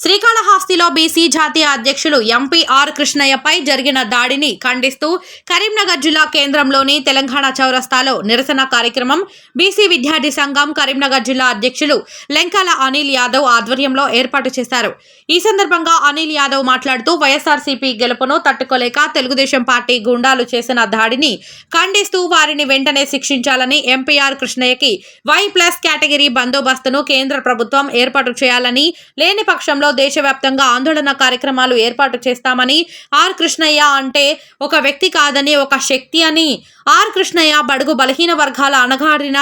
శ్రీకాళహస్తిలో BC జాతీయ అధ్యక్షులు MP are కృష్ణయ్యపై జరిగిన దాడిని ఖండిస్తూ కరీంనగర్ జిల్లా కేంద్రంలోని తెలంగాణ చౌరస్తాలో నిరసన కార్యక్రమం బీసీ విద్యార్థి సంఘం కరీంనగర్ జిల్లా అధ్యక్షులు లెంకాల అనిల్ యాదవ్ ఆధ్వర్యంలో ఏర్పాటు చేశారు. ఈ సందర్భంగా అనిల్ యాదవ్ మాట్లాడుతూ వైఎస్ఆర్సీపీ గెలుపును తట్టుకోలేక తెలుగుదేశం పార్టీ గుండాలు చేసిన దాడిని ఖండిస్తూ వారిని వెంటనే శిక్షించాలని ఎంపీఆర్ కృష్ణయ్యకి వై ప్లస్ కేటగిరీ బందోబస్తును కేంద్ర ప్రభుత్వం ఏర్పాటు చేయాలని లేని పక్షంలో దేశవ్యాప్తంగా ఆందోళన కార్యక్రమాలు ఏర్పాటు చేస్తామని ఆర్ కృష్ణయ్య అంటే ఒక వ్యక్తి కాదని ఒక శక్తి అని. ఆర్ కృష్ణయ్య బడుగు బలహీన వర్గాల అణగారిన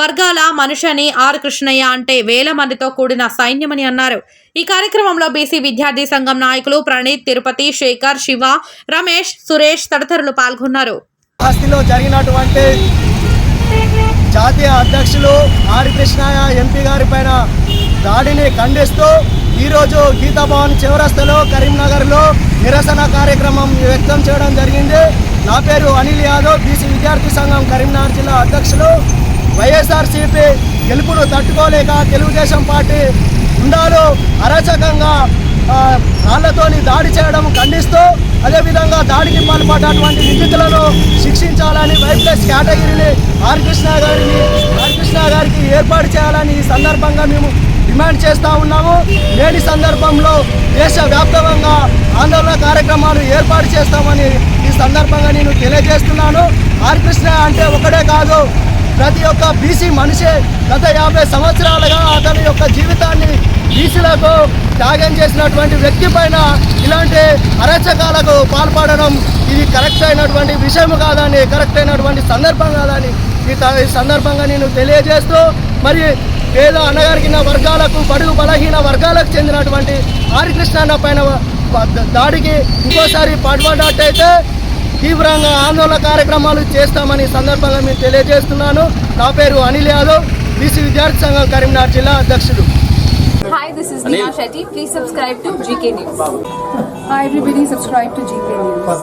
వర్గాల మనుషని ఆర్ కృష్ణయ్య అంటే వేల మందితో కూడిన సైన్యమని అన్నారు. ఈ కార్యక్రమంలో బీసీ విద్యార్థి సంఘం నాయకులు ప్రణీత్ తిరుపతి శేఖర్ శివ రమేష్ సురేష్ తదితరులు పాల్గొన్నారు. ఆస్తిలో జరిగినటువంటి జాతీయ అధ్యక్షులు ఆర్ కృష్ణయ్య ఎంపీ గారి పైన దాడిని ఖండిస్తూ ఈరోజు గీతాభవన్ చివరస్తలో కరీంనగర్లో నిరసన కార్యక్రమం వ్యక్తం చేయడం జరిగింది. నా పేరు అనిల్ యాదవ్ బీసీ విద్యార్థి సంఘం కరీంనగర్ జిల్లా అధ్యక్షులు. వైఎస్ఆర్సీపీ గెలుపును తట్టుకోలేక తెలుగుదేశం పార్టీ గుండాలు అరాచకంగా రాళ్ళతోని దాడి చేయడం ఖండిస్తూ అదేవిధంగా దాడికి పాల్పడ్డటువంటి నిందితులను శిక్షించాలని వైప్లస్ కేటగిరీని ఆర్ కృష్ణ గారిని ఆర్ కృష్ణ గారికి ఏర్పాటు చేయాలని ఈ సందర్భంగా మేము డిమాండ్ చేస్తూ ఉన్నాము. నేటి సందర్భంలో దేశవ్యాప్తంగా ఆందోళన కార్యక్రమాలు ఏర్పాటు చేస్తామని ఈ సందర్భంగా నేను తెలియజేస్తున్నాను. ఆర్ అంటే ఒకడే కాదు. ప్రతి ఒక్క బీసీ మనిషి గత యాభై సంవత్సరాలుగా అతని యొక్క జీవితాన్ని బీసీలకు త్యాగం చేసినటువంటి వ్యక్తి పైన ఇలాంటి అరచకాలకు పాల్పడడం ఇది కరెక్ట్ అయినటువంటి విషయం కాదని కరెక్ట్ అయినటువంటి సందర్భం కాదని ఈ త- ఈ సందర్భంగా నేను తెలియజేస్తూ మరి పేద అనగరిగిన వర్గాలకు బడుగు బలహీన వర్గాలకు చెందినటువంటి ఆరికృష్ణ పైన దాడికి ఇంకోసారి పడబడ్డట్టయితే తీవ్రంగా ఆందోళన కార్యక్రమాలు చేస్తామని సందర్భంగా మేము తెలియజేస్తున్నాను నా పేరు అనిల్ యాదవ్ బీసీ విద్యార్థి సంఘం కరీంనగర్ జిల్లా అధ్యక్షుడు Hi, this is Neha Shetty. Please subscribe to GK News. Hi everybody, subscribe to GK News.